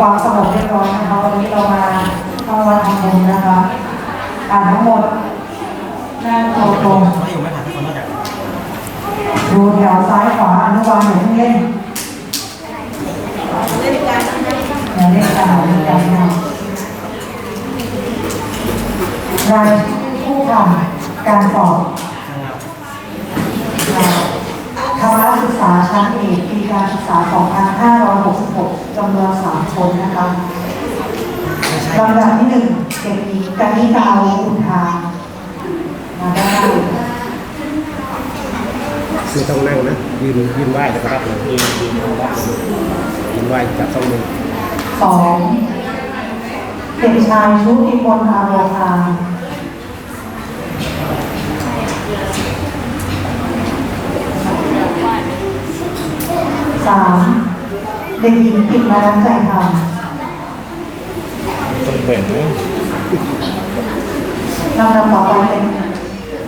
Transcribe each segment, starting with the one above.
ความสงบเรียบร้อยนะคะวันนี้เรามาเข้าวัดทำบุญนะคะอ่านทั้งหมดนั่งตรงตรงดูแถวซ้ายขวาอนุบาลอย่าเพิ่งเล่นอย่าเล่นกันอย่าเล่นกันนะรายผู้ทำการสอบ คณะศึ กษาชั้นเอกปีการศึกษา 2566จำนวน3คนนะคะไม่ใช่ลำดับที่1เด็กหญิงกนิกาอุทามาได้คือต้องนั่งนะยืนยืนไหว้แล้วก็รับเลยยืนยืนรับเลยยืนไหว้จับต้องมือสองเด็กชายชุติพลอาโรคาสามเด็กหญิง ปิดมาน้ำใจธรรมต้องแบ่งนะลำดับต่อไปเป็น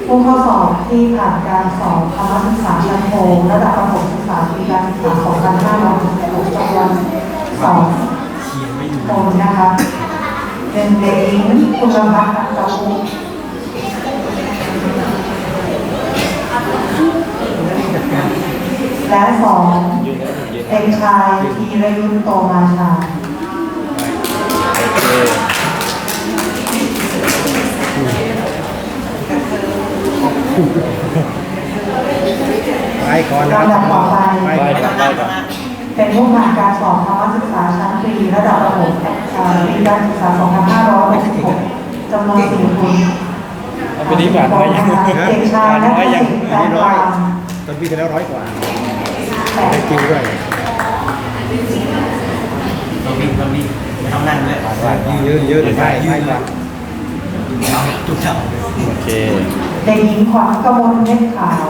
ผู้เข้าสอบที่ผ่านการสอบคณะศึกษาชั้นโทระดับประถมศึกษาปีการศึกษา2566จำนวนสองเขียนไม่อยู่คนนะคะเป็นเด็กหญิงคุณพัฒน์ตะคุ และสองเด็กชายธีรยุทธโตมาชาไหว้ก่อนนะลำดับต่อไปไหว้ก่อนไหว้ก่อนเป็นผู้ผ่านการสอบคณะศึกษาชั้นปีระดับประถมอ่าปีการศึกษา 2566จำนวนสี่คนเอาไปนี้ผ่านไว้ยังเด็กชายนักผ่านไว้ยังศิษย์การตามตอนปีที่แล้วร้อยกว่าแปด ได้จริงด้วยต้องวิ่งต้องวิ่งไม่ต้องนั่งเลยยืนยืนยืนไหว้ไหว้ก่อนเอาจุดเจ้าโอเคเด็กหญิงขวัญกมลเม็ดขาว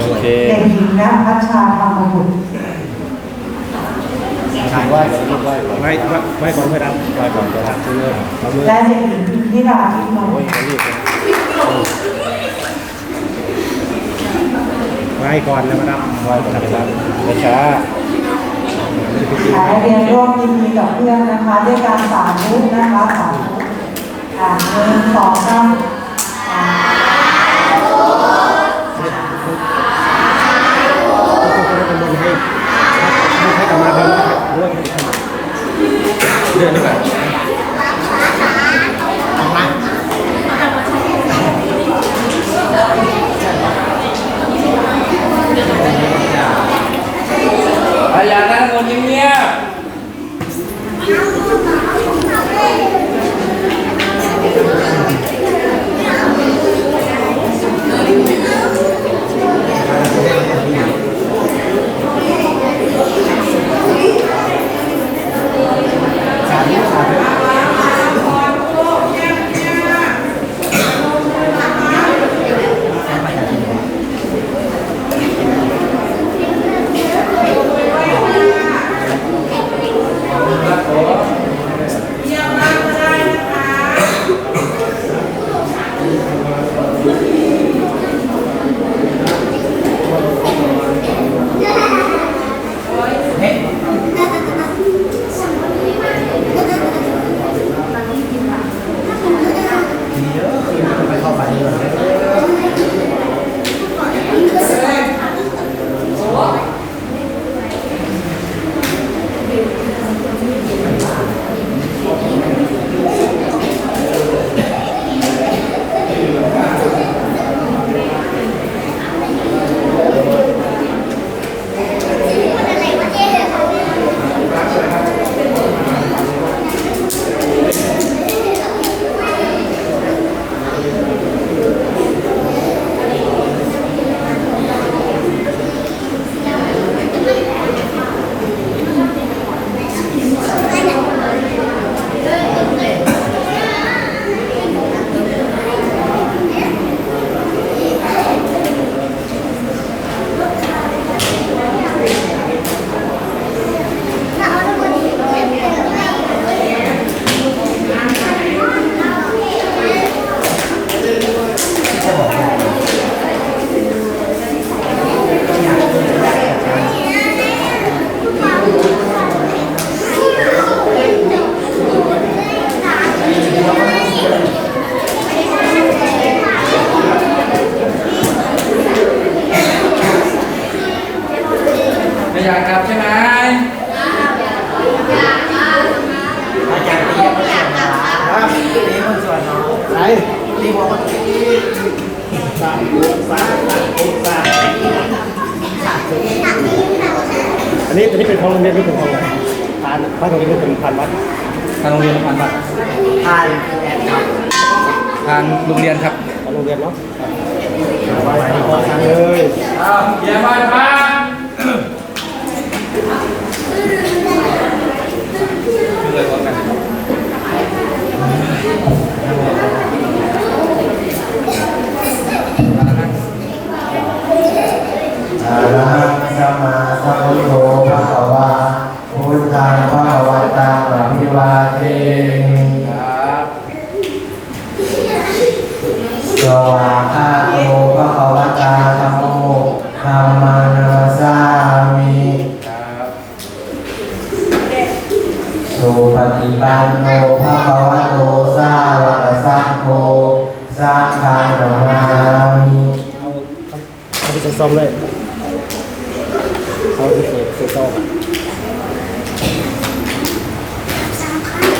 โอเคเด็กหญิงณพัชชาธรรมบุตร ถ่ายไหว้ก่อนไหว้ก่อนไหว้ไหว้ก่อนไม่รับไหว้ก่อนจะรับมือเอามือและเด็กหญิงพิราทิพย์นนโอ้ยท์เขารีบเลยไหว้ก่อนแล้วมารับไหว้ก่อนนะครับช้าขายเรียนร่วมยินดีกับเพื่อนนะคะด้วยการสาธุนะคะสาธุอ่าหนึ่งสองสามอ่า เดิน ตีหัวมันสามหัวสามหัวสามอันนี้อันนี้เป็นของโรงเรียนนี่เป็นของอะไรผ่านผ่านโรงเรียนนี่เป็นผ่านวัดทานโรงเรียนผ่านบัตรผ่านแอทานโรงเรียนครับขานโรงเรียนเนาะไปเลยเยี่ยมมากครับ ระหังสัมมาสัมพุทโธภะคะวาพุทธังภะคะวันตังอภิวาเทมิครับสวาคาโตภะคะวตาธัมโมธัมมานาสามิสุปฏิปันโนภะคะวะโตสาวกสังโฆสังฆังนามามิเอา